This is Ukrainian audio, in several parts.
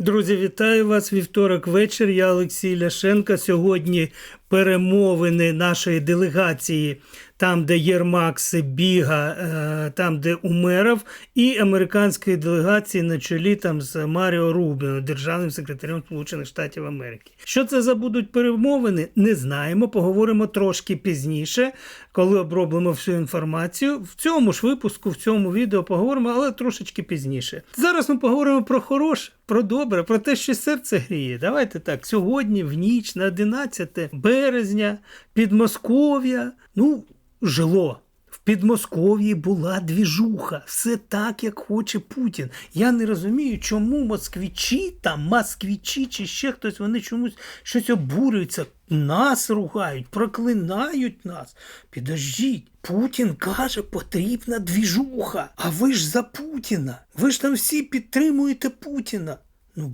Друзі, вітаю вас. Вівторок вечір. Я Олексій Ляшенка. Сьогодні перемовини нашої делегації, там, де Єрмак Сибіга, е, там, де Умеров, і американської делегації на чолі там з Маріо Рубіо, державним секретарем Сполучених Штатів Америки. Що це за будуть перемовини? Не знаємо. Поговоримо трошки пізніше, коли обробимо всю інформацію. В цьому ж випуску, в цьому відео поговоримо, але трошечки пізніше. Зараз ми поговоримо про хороше, про добре, про те, що серце гріє. Давайте так. Сьогодні, в ніч на 11 березня, Підмосков'я, ну, жило. В Підмосков'ї була двіжуха, все так, як хоче Путін. Я не розумію, чому москвічі, там москвічі чи ще хтось, вони чомусь щось обурюються, нас ругають, проклинають нас. Підождіть, Путін каже, потрібна двіжуха. А ви ж за Путіна. Ви ж там всі підтримуєте Путіна. Ну,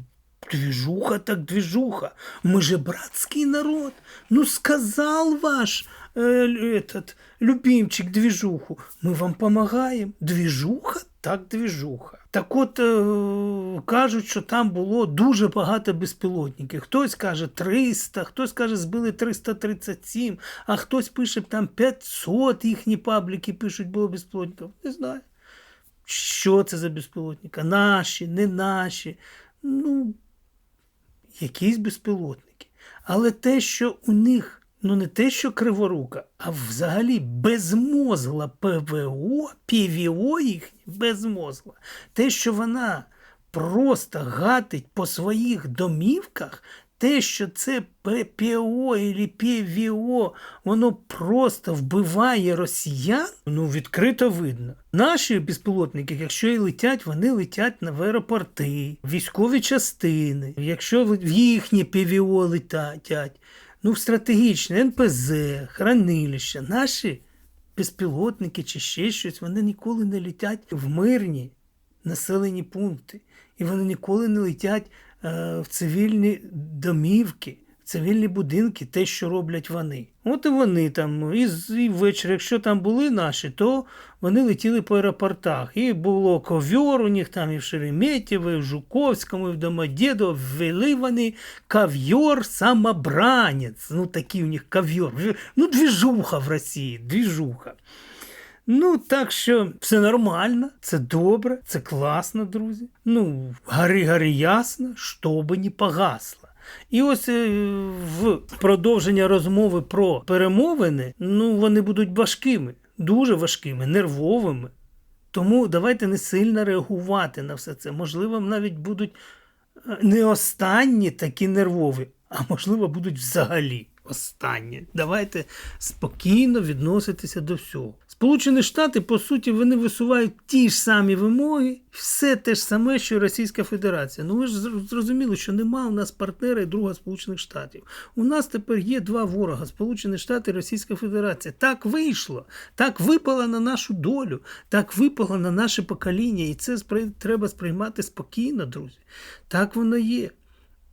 Движуха так движуха. Мы же братский народ. Ну, сказал ваш э, этот любимчик движуху. Мы вам помогаем. Движуха так движуха. Так от е, кажуть, що там було дуже багато безпілотників. Хтось каже 300, хтось каже, збили 337, а хтось пише там 500 їхні пабліки пишуть, було безпілотників. Не знаю. Що це за безпілотники? Наші, не наші. Ну, якісь безпілотники. Але те, що у них, ну не те, що криворука, а взагалі безмозгла ПВО, ПВО їхнє безмозгла. Те, що вона просто гатить по своїх домівках, те, що це ППО і ПВО, воно просто вбиває росіян, ну відкрито видно. Наші безпілотники, якщо і летять, вони летять на аеропорти, військові частини. Якщо в їхні ПВО летять, ну в стратегічне НПЗ, хранилища, наші безпілотники чи ще щось, вони ніколи не летять в мирні населені пункти. І вони ніколи не летять в цивільні домівки, в цивільні будинки, те, що роблять вони. От і вони там, і, і ввечері, якщо там були наші, то вони летіли по аеропортах. І було ковьор у них там і в Шереметьєво, і в Жуковському, і в Домодєдово. Ввели вони ковьор самобранець. Ну, такий у них ковьор. Ну, двіжуха в Росії, двіжуха. Ну, так що все нормально, це добре, це класно, друзі. Ну, гори-гори ясно, щоб не погасло. І ось е, в продовження розмови про перемовини, ну, вони будуть важкими, дуже важкими, нервовими. Тому давайте не сильно реагувати на все це. Можливо, навіть будуть е, не останні такі нервові, а можливо, будуть взагалі останні. Давайте спокійно відноситися до всього. Сполучені Штати, по суті, вони висувають ті ж самі вимоги, все те ж саме, що Російська Федерація. Ну ви ж зрозуміли, що нема у нас партнера і друга Сполучених Штатів. У нас тепер є два ворога: Сполучені Штати і Російська Федерація. Так вийшло, так випало на нашу долю, так випало на наше покоління, і це треба сприймати спокійно, друзі. Так воно є.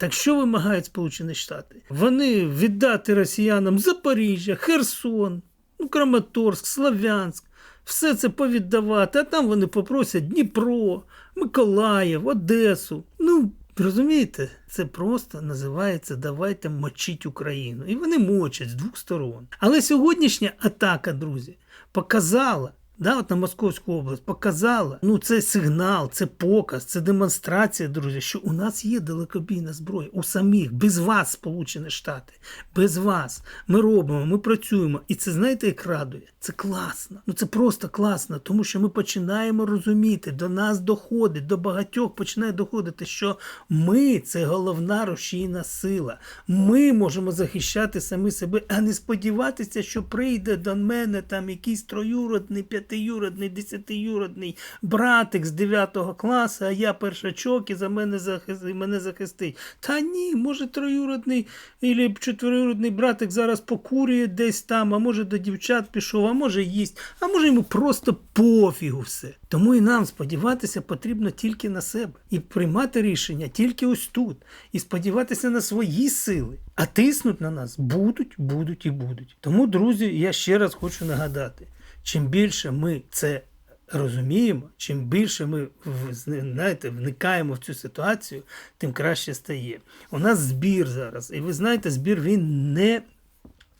Так що вимагають Сполучені Штати? Вони віддати росіянам Запоріжжя, Херсон, ну, Краматорськ, Слов'янськ, все це повіддавати, а там вони попросять Дніпро, Миколаїв, Одесу. Ну, розумієте, це просто називається Давайте мочить Україну. І вони мочать з двох сторон. Але сьогоднішня атака, друзі, показала. Да, от на Московську область показала. Ну, це сигнал, це показ, це демонстрація, друзі, що у нас є далекобійна зброя. У самих, без вас, Сполучені Штати, без вас. Ми робимо, ми працюємо. І це знаєте, як радує? Це класно. Ну це просто класно, тому що ми починаємо розуміти, до нас доходить, до багатьох починає доходити, що ми це головна рушійна сила. Ми можемо захищати самі себе, а не сподіватися, що прийде до мене там якийсь троюродний, п'ятиюродний, десятиюродний братик з 9 класу, а я першачок і за мене захист, мене захистить. Та ні, може троюродний або четвероюродний братик зараз покурює десь там, а може до дівчат пішов, а може їсть, а може йому просто пофігу все. Тому і нам сподіватися потрібно тільки на себе і приймати рішення тільки ось тут, і сподіватися на свої сили. А тиснуть на нас будуть, будуть і будуть. Тому, друзі, я ще раз хочу нагадати: чим більше ми це розуміємо, чим більше ми знаєте, вникаємо в цю ситуацію, тим краще стає. У нас збір зараз, і ви знаєте, збір він не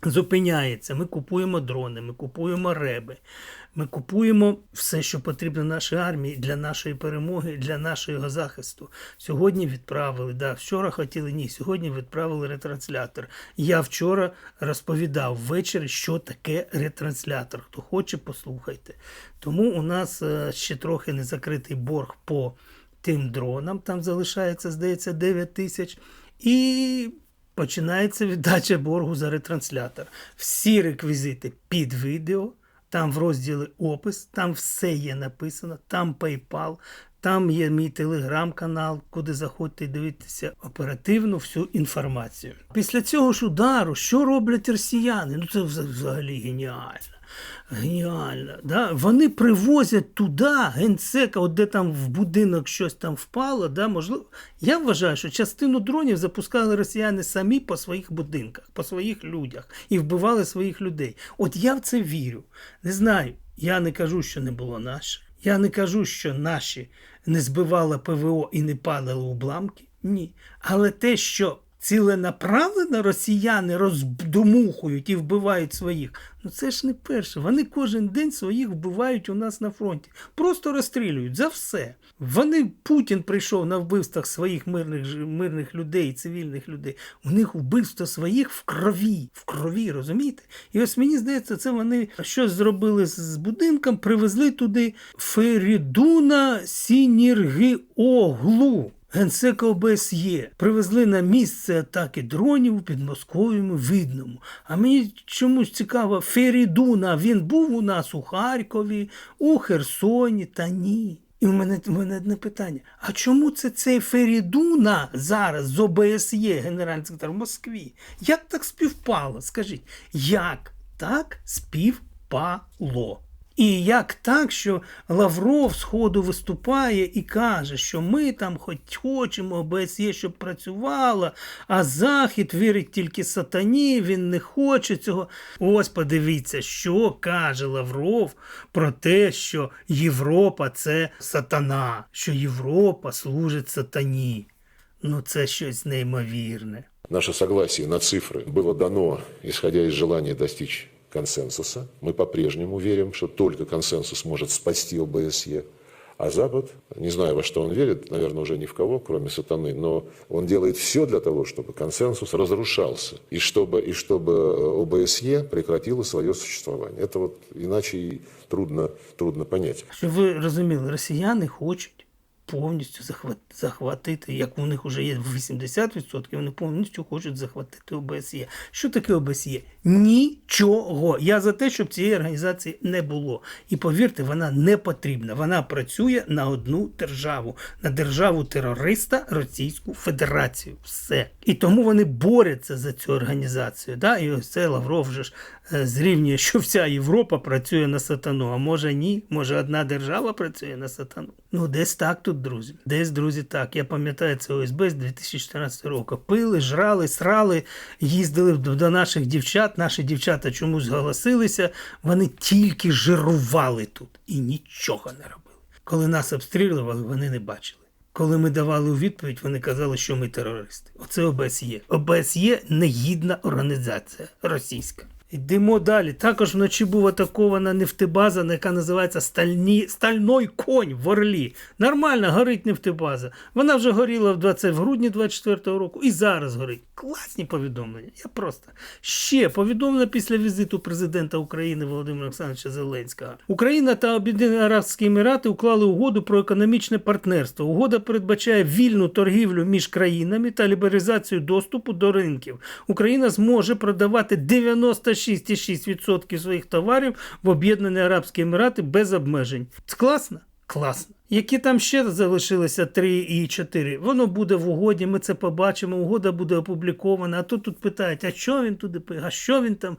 зупиняється. Ми купуємо дрони, ми купуємо реби, ми купуємо все, що потрібно нашій армії для нашої перемоги, для нашого захисту. Сьогодні відправили, да, вчора хотіли ні, сьогодні відправили ретранслятор. Я вчора розповідав ввечері, що таке ретранслятор. Хто хоче, послухайте. Тому у нас е, ще трохи не закритий борг по тим дронам, там залишається, здається, 9 тисяч. І починається віддача боргу за ретранслятор. Всі реквізити під відео, там в розділі опис, там все є написано, там PayPal, там є мій телеграм-канал, куди заходьте і дивитися оперативно всю інформацію. Після цього ж удару, що роблять росіяни? Ну це взагалі геніально. Геніально. Да? Вони привозять туди генсека, от де там в будинок щось там впало. Да? Можливо, я вважаю, що частину дронів запускали росіяни самі по своїх будинках, по своїх людях і вбивали своїх людей. От я в це вірю. Не знаю. Я не кажу, що не було наше. Я не кажу, що наші не збивали ПВО і не падали уламки. Ні. Але те, що ціленаправлено росіяни роздумухують і вбивають своїх. Ну це ж не перше. Вони кожен день своїх вбивають у нас на фронті. Просто розстрілюють за все. Вони Путін прийшов на вбивствах своїх мирних мирних людей, цивільних людей. У них вбивство своїх в крові, в крові, розумієте? І ось мені здається, це вони щось зробили з- будинком, привезли туди Ферідуна Сініргіоглу. Генсека ОБСЄ привезли на місце атаки дронів у підмосков'єму Видному. А мені чомусь цікаво, Ферідуна він був у нас у Харкові, у Херсоні та ні. І в мене, в мене одне питання: а чому це цей Ферідуна зараз з ОБСЄ, генеральний секретар в Москві? Як так співпало? Скажіть, як так співпало? І як так, що Лавров сходу виступає і каже, що ми там хоч хочемо ОБСЄ, щоб працювала, а Захід вірить тільки сатані, він не хоче цього. Ось подивіться, що каже Лавров про те, що Європа це сатана, що Європа служить сатані. Ну це щось неймовірне. Наше согласие на цифры было дано, исходя из желания достичь консенсуса. Мы по-прежнему верим, что только консенсус может спасти ОБСЕ. А Запад, не знаю, во что он верит, наверное, уже ни в кого, кроме сатаны, но он делает все для того, чтобы консенсус разрушался, и чтобы, и чтобы ОБСЕ прекратило свое существование. Это вот иначе и трудно, трудно понять. Щоб ви росіяни хочуть повністю захват, захватити, як у них вже є 80%, вони повністю хочуть захватити ОБСЄ. Що таке ОБСЄ? Нічого. Я за те, щоб цієї організації не було. І повірте, вона не потрібна. Вона працює на одну державу, на державу терориста Російську Федерацію. Все. І тому вони борються за цю організацію. Да? І ось це Лавров вже ж е, зрівнює, що вся Європа працює на сатану. А може ні, може одна держава працює на сатану. Ну, десь так тут, друзі. Десь, друзі, так. Я пам'ятаю це ОСБ з 2014 року. Пили, жрали, срали, їздили до наших дівчат. Наші дівчата чомусь зголосилися. Вони тільки жирували тут і нічого не робили. Коли нас обстрілювали, вони не бачили. Коли ми давали у відповідь, вони казали, що ми терористи. Оце ОБСЄ. ОБСЄ негідна організація російська. Йдемо далі. Також вночі був атакована нефтебаза, яка називається Стальні... Стальной конь в Орлі. Нормально горить нефтебаза. Вона вже горіла в 20... в грудні 24-го року і зараз горить. Класні повідомлення. Я просто ще повідомлення після візиту президента України Володимира Олександровича Зеленського. Україна та Об'єднані Арабські Емірати уклали угоду про економічне партнерство. Угода передбачає вільну торгівлю між країнами та лібералізацію доступу до ринків. Україна зможе продавати 96,6% своїх товарів в Об'єднані Арабські Емірати без обмежень. Це класно? Класно. Які там ще залишилися 3 і 4, воно буде в угоді, ми це побачимо, угода буде опублікована. А тут тут питають, а що він туди а що він там?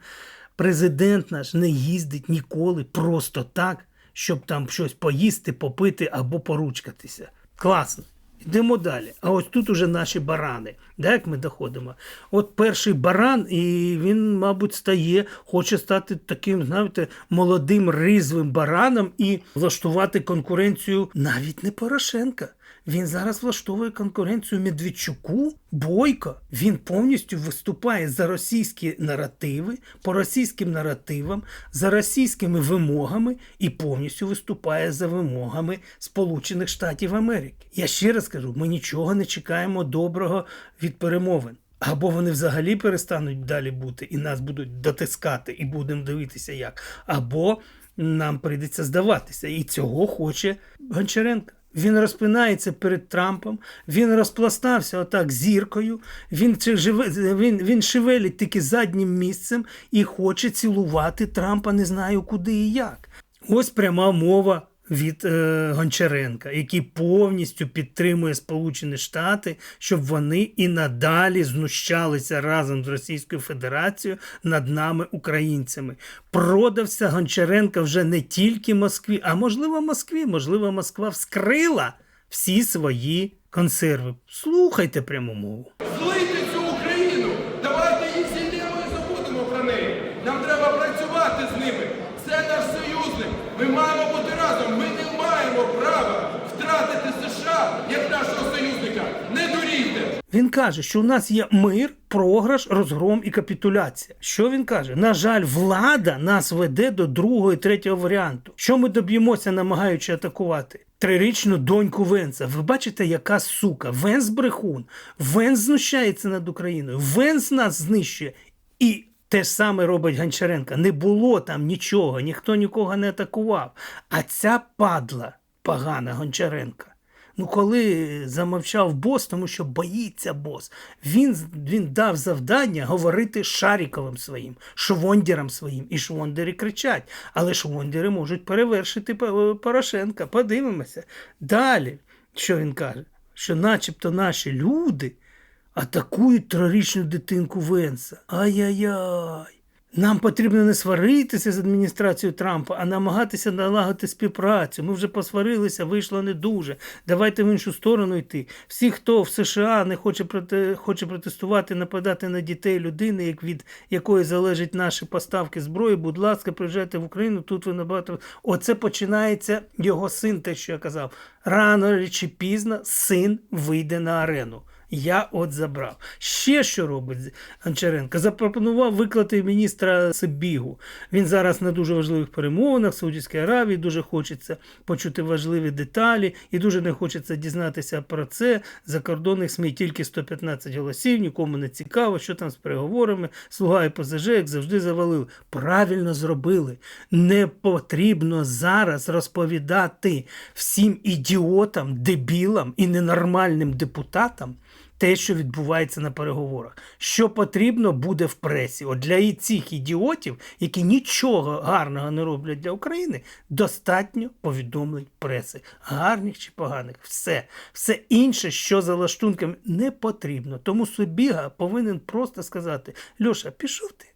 Президент наш не їздить ніколи просто так, щоб там щось поїсти, попити або поручкатися. Класно. Йдемо далі. А ось тут уже наші барани. Да, як ми доходимо? От перший баран, і він, мабуть, стає, хоче стати таким, знаєте, молодим ризвим бараном і влаштувати конкуренцію навіть не Порошенка. Він зараз влаштовує конкуренцію Медведчуку, Бойко. Він повністю виступає за російські наративи, по російським наративам, за російськими вимогами і повністю виступає за вимогами Сполучених Штатів Америки. Я ще раз кажу: ми нічого не чекаємо доброго від перемовин. Або вони взагалі перестануть далі бути і нас будуть дотискати, і будемо дивитися як. Або нам прийдеться здаватися. І цього хоче Гончаренко. Він розпинається перед Трампом, він розпластався отак зіркою, він, він, він шевелить тільки заднім місцем і хоче цілувати Трампа не знаю куди і як. Ось пряма мова від е, Гончаренка, який повністю підтримує Сполучені Штати, щоб вони і надалі знущалися разом з Російською Федерацією над нами, українцями. Продався Гончаренка вже не тільки Москві, а можливо Москві, можливо, Москва вскрила всі свої консерви. Слухайте пряму мову. Злийте цю Україну! Давайте її зійдемо і забудемо про неї. Нам треба працювати з ними. Це наш союзник. Ми маємо бути разом. Ми не маємо права втратити США як нашого союзника. Не дурійте! Він каже, що у нас є мир, програш, розгром і капітуляція. Що він каже? На жаль, влада нас веде до другого і третього варіанту. Що ми доб'ємося, намагаючи атакувати? Трирічну доньку Венса. Ви бачите, яка сука? Венс брехун. Венс знущається над Україною. Венс нас знищує. І те ж саме робить Гончаренко. Не було там нічого, ніхто нікого не атакував. А ця падла погана Гончаренка. Ну, коли замовчав бос, тому що боїться бос, він, він дав завдання говорити Шаріковим своїм, швондерам своїм, і швондери кричать. Але швондери можуть перевершити Порошенка. Подивимося. Далі, що він каже? Що начебто наші люди атакують трирічну дитинку Венса. Ай-яй-яй. Нам потрібно не сваритися з адміністрацією Трампа, а намагатися налагодити співпрацю. Ми вже посварилися, вийшло не дуже. Давайте в іншу сторону йти. Всі, хто в США не хоче проти, хоче протестувати, нападати на дітей людини, як від якої залежать наші поставки зброї, будь ласка, приїжджайте в Україну. Тут ви набагато. Оце починається його син, те, що я казав. Рано чи пізно син вийде на арену. Я от забрав. Ще що робить Гончаренко? Запропонував виклати міністра Сибігу. Він зараз на дуже важливих перемовинах в Саудівській Аравії, дуже хочеться почути важливі деталі і дуже не хочеться дізнатися про це. Закордонних СМІ тільки 115 голосів, нікому не цікаво, що там з переговорами. Слуга і ПЗЖ, як завжди, завалили. Правильно зробили. Не потрібно зараз розповідати всім ідіотам, дебілам і ненормальним депутатам те, що відбувається на переговорах. Що потрібно буде в пресі. От для цих ідіотів, які нічого гарного не роблять для України, достатньо повідомлень преси. Гарних чи поганих. Все. Все інше, що за лаштунками, не потрібно. Тому Собіга повинен просто сказати: Льоша, пішов ти.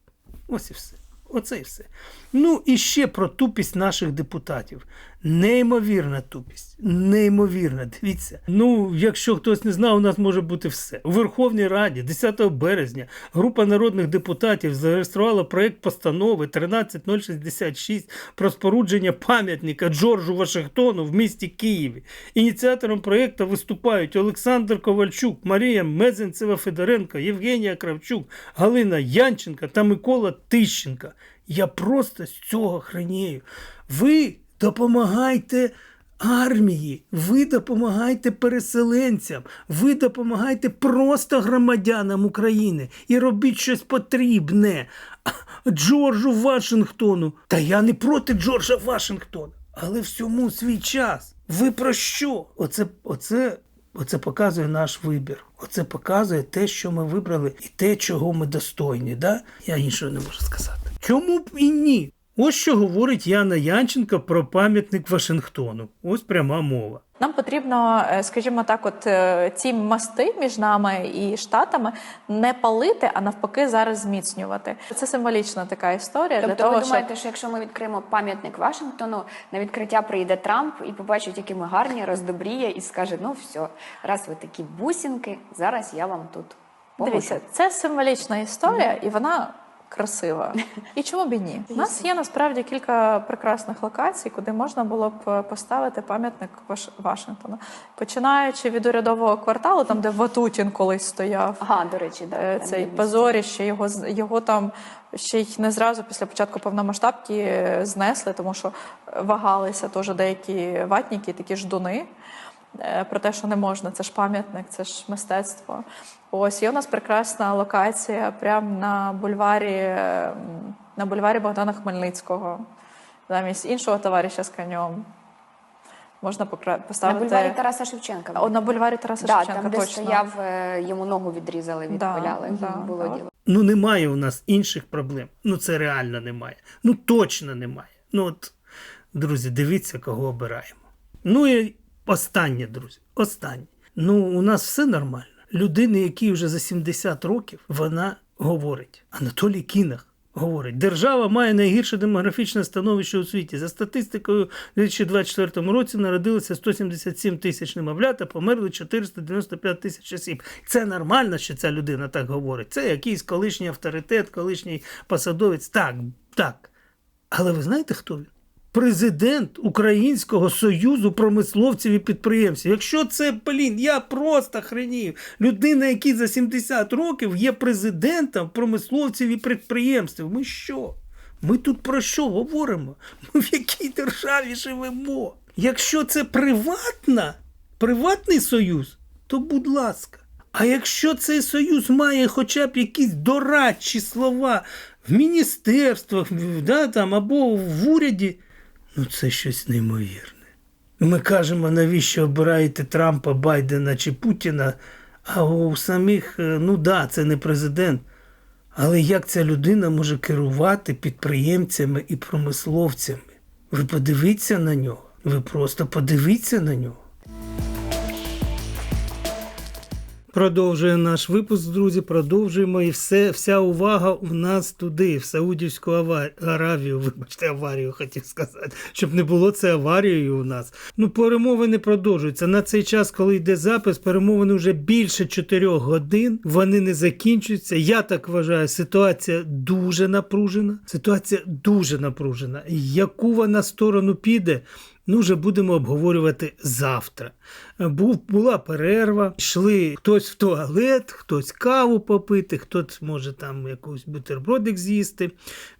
Ось і все. Оце і все. Ну і ще про тупість наших депутатів. Неймовірна тупість. Неймовірна. Дивіться. Ну, якщо хтось не знав, у нас може бути все. У Верховній Раді 10 березня група народних депутатів зареєструвала проєкт постанови 13066 про спорудження пам'ятника Джорджу Вашингтону в місті Києві. Ініціатором проєкту виступають Олександр Ковальчук, Марія Мезенцева Федоренко, Євгенія Кравчук, Галина Янченка та Микола Тищенка. Я просто з цього хренію. Ви допомагайте армії, ви допомагайте переселенцям, ви допомагайте просто громадянам України і робіть щось потрібне. Джорджу Вашингтону. Та я не проти Джорджа Вашингтона, але всьому свій час. Ви про що? Оце, оце, оце показує наш вибір. Оце показує те, що ми вибрали, і те, чого ми достойні. Да? Я іншого не можу сказати. Чому б і ні? Ось що говорить Яна Янченко про пам'ятник Вашингтону. Ось пряма мова. Нам потрібно, е, скажімо так, от е, ці мости між нами і штатами не палити, а навпаки, зараз зміцнювати. Це символічна така історія для Тобто того, ви думаєте, щоб що якщо ми відкриємо пам'ятник Вашингтону, на відкриття прийде Трамп і побачить, які ми гарні, роздобріє і скаже: ну все, раз ви такі бусинки, зараз я вам тут поможу». дивіться, це символічна історія, і вона. Красива. І чому б і ні? У нас є насправді кілька прекрасних локацій, куди можна було б поставити пам'ятник Ваш- Вашингтона. Починаючи від урядового кварталу, там де Ватутін колись стояв. Ага, до речі, да, Е, цей позоріще, його його там ще й не зразу після початку повномасштабки е, знесли, тому що вагалися теж деякі ватніки, такі ждуни. Е, Про те, що не можна, це ж пам'ятник, це ж мистецтво. Ось є у нас прекрасна локація прямо на бульварі, е, на бульварі Богдана Хмельницького, замість іншого товариша з конем. Можна покра- на бульварі Тараса Шевченка. О, на бульварі Тараса да, Шевченка. там, де точно. стояв, е, йому ногу відрізали, Да, да, Було да. діло. Ну немає у нас інших проблем. Ну це реально немає. Ну точно немає. Ну от, друзі, дивіться, кого обираємо. Ну і останнє, друзі, останнє. Ну, у нас все нормально. Людини, якій вже за 70 років, вона говорить. Анатолій Кінах говорить: держава має найгірше демографічне становище у світі. За статистикою, у 2024 році народилося 177 тисяч немовлят, а померли 495 тисяч осіб. Це нормально, що ця людина так говорить. Це якийсь колишній авторитет, колишній посадовець. Так, так. Але ви знаєте, хто він? Президент Українського союзу промисловців і підприємців. Якщо це, блін, я просто хренів. Людина, який за 70 років є президентом промисловців і підприємців. Ми що? Ми тут про що говоримо? Ми в якій державі живемо? Якщо це приватна, приватний союз, то будь ласка. А якщо цей союз має хоча б якісь дорадчі слова в міністерствах, да, там, або в уряді, ну це щось неймовірне. Ми кажемо, навіщо обираєте Трампа, Байдена чи Путіна, а у самих, е, ну да, це не президент. Але як ця людина може керувати підприємцями і промисловцями? Ви подивіться на нього. Ви просто подивіться на нього. Продовжує наш випуск, друзі. Продовжуємо і все, вся увага у нас туди, в Саудівську ава- Аравію. Вибачте, аварію хотів сказати, щоб не було це аварією у нас. Ну, перемовини продовжуються. На цей час, коли йде запис, перемовини вже більше 4 годин. Вони не закінчуються. Я так вважаю, ситуація дуже напружена. Ситуація дуже напружена. Яку вона сторону піде? Ну, вже будемо обговорювати завтра. Був, була перерва, йшли хтось в туалет, хтось каву попити, хтось може там якийсь бутербродик з'їсти.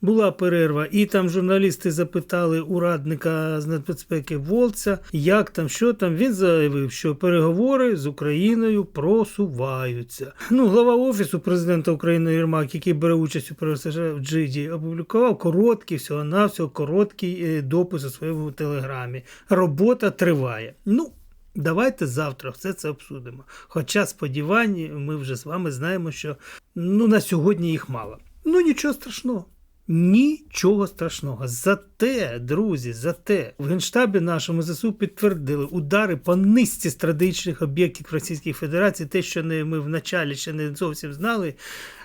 Була перерва, і там журналісти запитали у радника з нацбезпеки Волця, як там, що там. Він заявив, що переговори з Україною просуваються. Ну, глава офісу президента України Єрмак, який бере участь у в Джиді, опублікував короткий, всього навсього короткий е, допис у своєму телеграмі. Робота триває. Ну, давайте завтра все це обсудимо. Хоча сподівань, ми вже з вами знаємо, що ну, на сьогодні їх мало. Ну, нічого страшного. Нічого страшного. Зате, друзі, зате в генштабі нашому ЗСУ підтвердили удари по низці стратегічних об'єктів Російської Федерації, те, що не, ми вначалі ще не зовсім знали.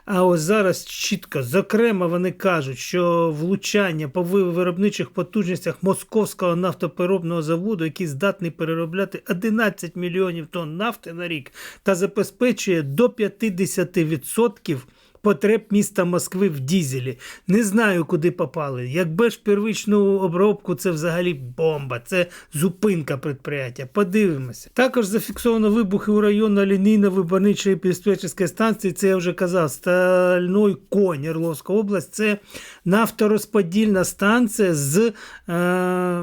А ось зараз чітко, зокрема, вони кажуть, що влучання по виробничих потужностях московського нафтопереробного заводу, який здатний переробляти 11 мільйонів тонн нафти на рік, та забезпечує до 50% потреб міста Москви в дізелі. Не знаю, куди попали. Якби ж первичну обробку, це взагалі бомба, це зупинка предприятия. Подивимося. Також зафіксовано вибухи у району лінійно-виборничої диспетчерської станції. Це я вже казав. Стальной конь Орловська область. Це нафторозподільна станція з е,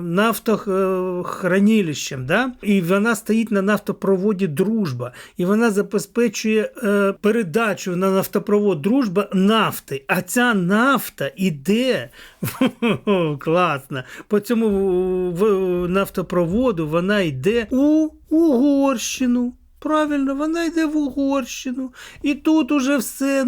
нафтохранилищем. Да? І вона стоїть на нафтопроводі Дружба. І вона забезпечує е, передачу на нафтопровод Дружба нафти. А ця нафта іде класно. По цьому нафтопроводу вона йде у Угорщину. Правильно, вона йде в Угорщину. І тут уже все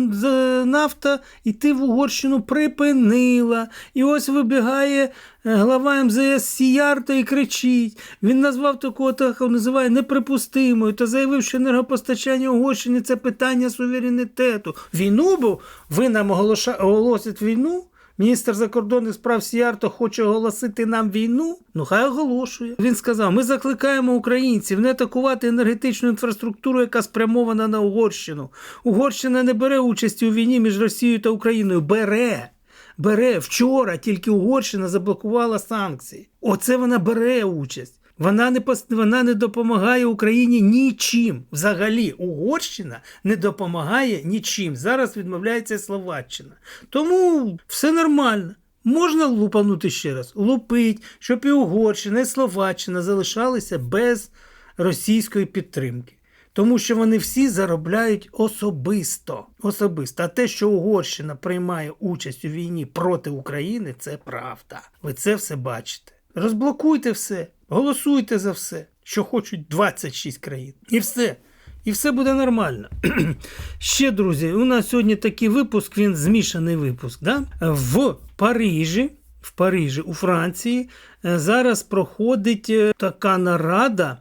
нафта йти в Угорщину припинила. І ось вибігає е, глава МЗС Сіярто і кричить. Він назвав такого такого називає неприпустимою та заявив, що енергопостачання Угорщини це питання суверенітету. Війну був? Ви нам оголосите війну? Міністр закордонних справ Сіарто хоче оголосити нам війну? Ну хай оголошує. Він сказав: ми закликаємо українців не атакувати енергетичну інфраструктуру, яка спрямована на Угорщину. Угорщина не бере участі у війні між Росією та Україною. Бере. Бере вчора тільки Угорщина заблокувала санкції. Оце вона бере участь. Вона не вона не допомагає Україні нічим. Взагалі, Угорщина не допомагає нічим. Зараз відмовляється Словаччина. Тому все нормально. Можна лупанути ще раз, лупить, щоб і Угорщина, і Словаччина залишалися без російської підтримки. Тому що вони всі заробляють особисто. особисто. А те, що Угорщина приймає участь у війні проти України, це правда. Ви це все бачите. Розблокуйте все, голосуйте за все, що хочуть 26 країн. І все. І все буде нормально. Ще, друзі, у нас сьогодні такий випуск, він змішаний випуск. Да? В Парижі, в Парижі, у Франції, е, зараз проходить е, така нарада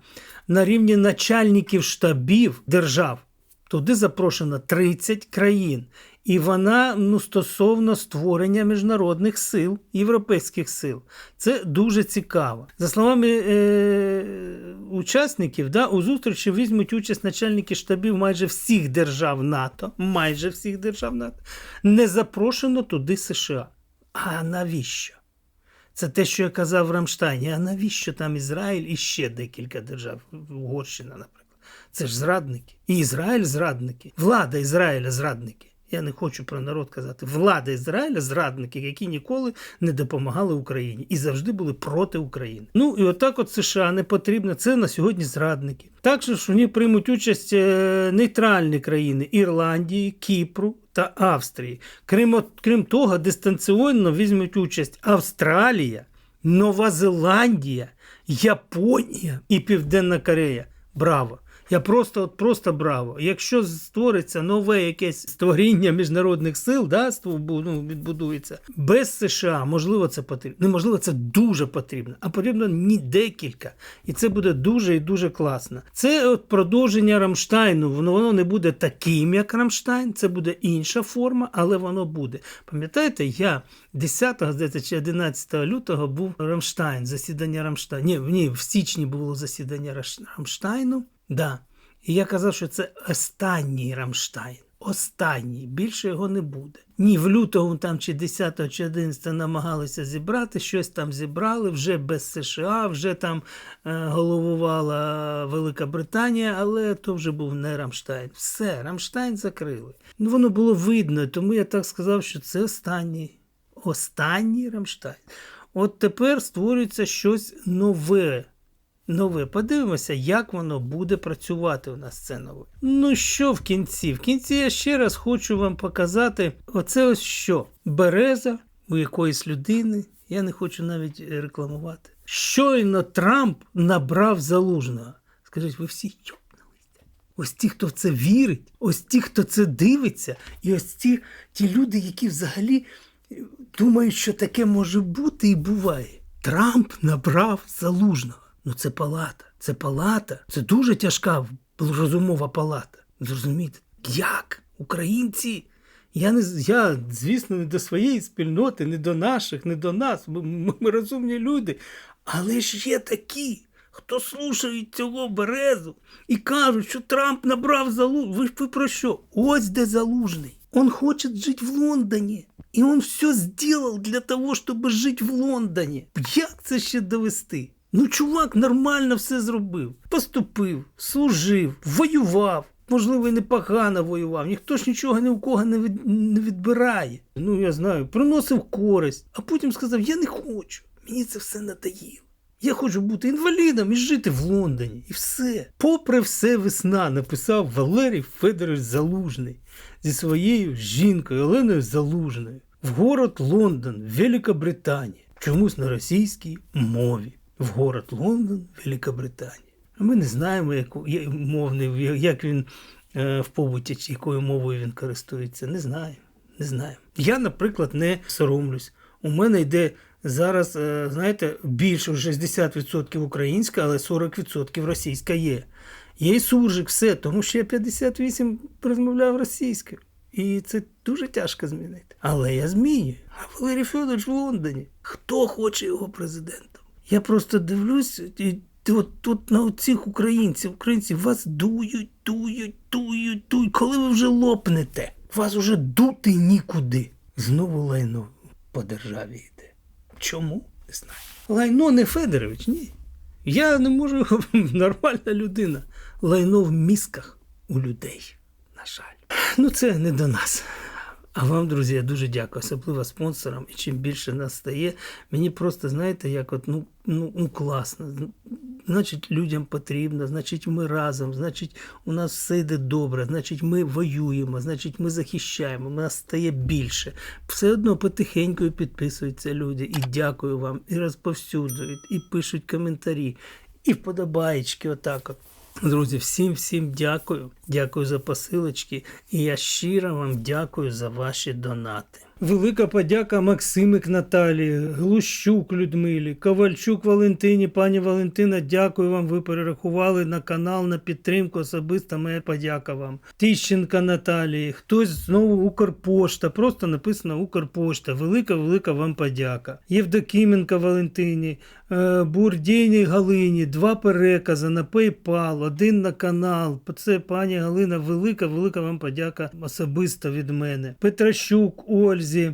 на рівні начальників штабів держав. Туди запрошено 30 країн. І вона ну, стосовно створення міжнародних сил, європейських сил. Це дуже цікаво. За словами е- учасників, да, у зустрічі візьмуть участь начальники штабів майже всіх держав НАТО, майже всіх держав НАТО. Не запрошено туди США. А навіщо? Це те, що я казав в Рамштайні. А навіщо там Ізраїль і ще декілька держав, Угорщина, наприклад. Це ж зрадники. І Ізраїль зрадники. Влада Ізраїля зрадники. Я не хочу про народ казати. Влада Ізраїля зрадники, які ніколи не допомагали Україні і завжди були проти України. Ну і отак, от США не потрібно. Це на сьогодні зрадники. Також в ній приймуть участь е, нейтральні країни Ірландії, Кіпру та Австрії. Крім, крім того, дистанційно візьмуть участь Австралія, Нова Зеландія, Японія і Південна Корея. Браво! Я просто, от просто браво. Якщо створиться нове якесь створіння міжнародних сил, да, ну, відбудується без США, можливо, це потрібно. Неможливо, це дуже потрібно, а потрібно ні декілька. І це буде дуже і дуже класно. Це от продовження Рамштайну. Воно, воно не буде таким, як Рамштайн, це буде інша форма, але воно буде. Пам'ятаєте, я 10 здається, чи 11 лютого був Рамштайн, засідання Рамштайну. Ні, ні, в січні було засідання Рамштайну. Да. І я казав, що це останній Рамштайн. Останній, більше його не буде. Ні, в лютому там чи 10 чи 11 намагалися зібрати, щось там зібрали, вже без США, вже там е, головувала Велика Британія, але то вже був не Рамштайн. Все, Рамштайн закрили. Ну воно було видно, тому я так сказав, що це останній, останній Рамштайн. От тепер створюється щось нове нове. Подивимося, як воно буде працювати у нас це нове. Ну що в кінці? В кінці я ще раз хочу вам показати оце ось що. Береза у якоїсь людини. Я не хочу навіть е, рекламувати. Щойно Трамп набрав залужного. Скажіть, ви всі йопнулися? Ось ті, хто в це вірить, ось ті, хто це дивиться, і ось ті, ті люди, які взагалі е, думають, що таке може бути і буває. Трамп набрав залужного. Ну це палата. Це палата. Це дуже тяжка розумова палата. Зрозумієте? Як? Українці? Я, не, я, звісно, не до своєї спільноти, не до наших, не до нас. Ми, ми, розумні люди. Але ж є такі, хто слушають цього березу і кажуть, що Трамп набрав залужний. Ви, ви про що? Ось де залужний. Он хочет жить в Лондоні. І він все зробив для того, щоб жити в Лондоні. Як це ще довести? Ну, чувак нормально все зробив. Поступив, служив, воював. Можливо, і непогано воював. Ніхто ж нічого ні у кого не, від, не відбирає. Ну, я знаю, приносив користь, а потім сказав: я не хочу. Мені це все надоїло. Я хочу бути інвалідом і жити в Лондоні. І все. Попри все весна, написав Валерій Федорович Залужний зі своєю жінкою Оленою Залужною в город Лондон, Великобританія. Чомусь на російській мові. В город Лондон, Великобританія. А ми не знаємо, яку, я- мовний, як він е, в побуті, якою мовою він користується. Не знаю. Не знаю. Я, наприклад, не соромлюсь. У мене йде зараз, е, знаєте, більше 60% українська, але 40% російська є. Є і суржик, все, тому що я 58 розмовляв російською. І це дуже тяжко змінити. Але я змінюю. А Валерій Федорович в Лондоні. Хто хоче його президентом? Я просто дивлюсь, і от тут на цих українців, українці вас дують, дують, дують, дують. Коли ви вже лопнете, вас уже дути нікуди. Знову лайно по державі йде. Чому? Не знаю. Лайно не Федорович, ні. Я не можу нормальна людина. Лайно в мізках у людей. На жаль. Ну, це не до нас. А вам, друзі, я дуже дякую, особливо спонсорам. І чим більше нас стає, мені просто, знаєте, як от, ну, ну, ну класно. Значить, людям потрібно, значить, ми разом, значить, у нас все йде добре, значить, ми воюємо, значить, ми захищаємо, нас стає більше. Все одно потихеньку підписуються люди. І дякую вам, і розповсюджують, і пишуть коментарі, і вподобаєчки отак от. Друзі, всім всім дякую. Дякую за посилочки. І я щиро вам дякую за ваші донати. Велика подяка Максимик Наталії, Глущук Людмилі, Ковальчук Валентині. Пані Валентина, дякую вам. Ви перерахували на канал на підтримку. Особиста моя подяка вам. Тищенка Наталії, хтось знову Укрпошта. Просто написано Укрпошта. Велика, велика вам подяка. Євдокименка Валентині, е, Бурдєній Галині, два перекази на PayPal, один на канал. Це пані Галина, велика, велика вам подяка особисто від мене. Петращук Ользі.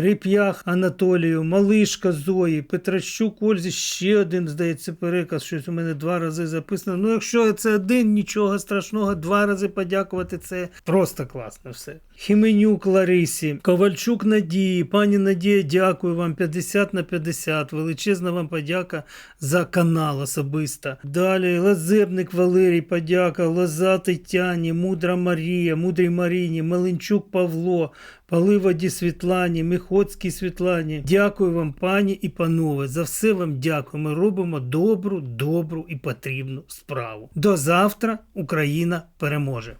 Реп'ях Анатолію, Малишка Зої, Петращук Ользі, ще один, здається, переказ, щось у мене два рази записано. Ну, якщо це один, нічого страшного, два рази подякувати, це просто класно все. Хіменюк Ларисі, Ковальчук Надії, пані Надія, дякую вам 50 на 50. Величезна вам подяка за канал особисто. Далі Лазебник Валерій, подяка, Лоза Тетяні, Мудра Марія, Мудрій Маріні, Меленчук Павло, Паливоді Світлані, Михоцькій Світлані. Дякую вам, пані і панове. За все вам дякую. Ми робимо добру, добру і потрібну справу. До завтра Україна переможе.